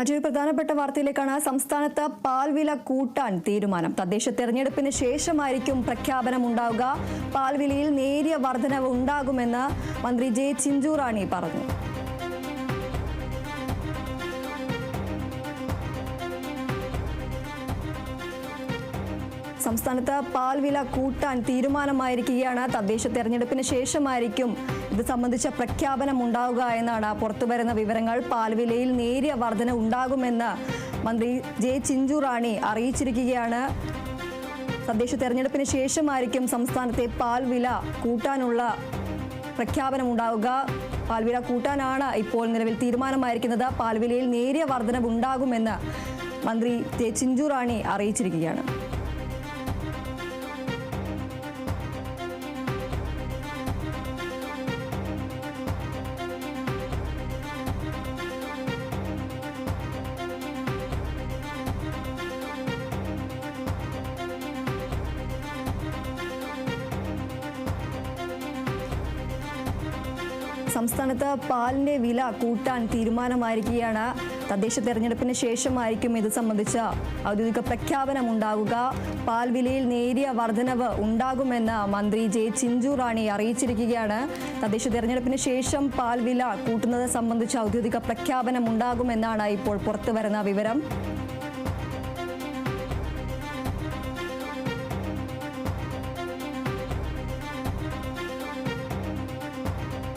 മറ്റൊരു പ്രധാനപ്പെട്ട വാർത്തയിലേക്കാണ് സംസ്ഥാനത്ത് പാൽവില കൂട്ടാൻ തീരുമാനം. തദ്ദേശ തെരഞ്ഞെടുപ്പിന് ശേഷമായിരിക്കും പ്രഖ്യാപനം ഉണ്ടാവുക. പാൽവിലയിൽ നേരിയ വർധനവ് ഉണ്ടാകുമെന്ന് മന്ത്രി ജെ ചിഞ്ചുറാണി പറഞ്ഞു. സംസ്ഥാനത്ത് പാൽ വില കൂട്ടാൻ തീരുമാനമായിരിക്കുകയാണ്. തദ്ദേശ തെരഞ്ഞെടുപ്പിന് ശേഷമായിരിക്കും ഇത് സംബന്ധിച്ച പ്രഖ്യാപനം ഉണ്ടാവുക എന്നാണ് പുറത്തുവരുന്ന വിവരങ്ങൾ. പാൽ വിലയിൽ നേരിയ വർധന ഉണ്ടാകുമെന്ന് മന്ത്രി ജെ ചിഞ്ചുറാണി അറിയിച്ചിരിക്കുകയാണ്. തദ്ദേശ തെരഞ്ഞെടുപ്പിന് ശേഷമായിരിക്കും സംസ്ഥാനത്തെ പാൽ വില കൂട്ടാനുള്ള പ്രഖ്യാപനം ഉണ്ടാവുക. പാൽവില കൂട്ടാനാണ് ഇപ്പോൾ നിലവിൽ തീരുമാനമായിരിക്കുന്നത്. പാൽവിലയിൽ നേരിയ വർധനവുണ്ടാകുമെന്ന് മന്ത്രി ജെ ചിഞ്ചുറാണി അറിയിച്ചിരിക്കുകയാണ്. സംസ്ഥാനത്ത് പാലിന്റെ വില കൂട്ടാൻ തീരുമാനമായിരിക്കുകയാണ്. തദ്ദേശ തെരഞ്ഞെടുപ്പിന് ശേഷമായിരിക്കും ഇത് സംബന്ധിച്ച ഔദ്യോഗിക പ്രഖ്യാപനം ഉണ്ടാകുക പാൽ വിലയിൽ നേരിയ വർധനവ് ഉണ്ടാകുമെന്ന് മന്ത്രി ജെ ചിഞ്ചു റാണി അറിയിച്ചിരിക്കുകയാണ്. തദ്ദേശ തെരഞ്ഞെടുപ്പിന് ശേഷം പാൽ വില കൂട്ടുന്നത് സംബന്ധിച്ച ഔദ്യോഗിക പ്രഖ്യാപനം ഉണ്ടാകുമെന്നാണ് ഇപ്പോൾ പുറത്തുവരുന്ന വിവരം.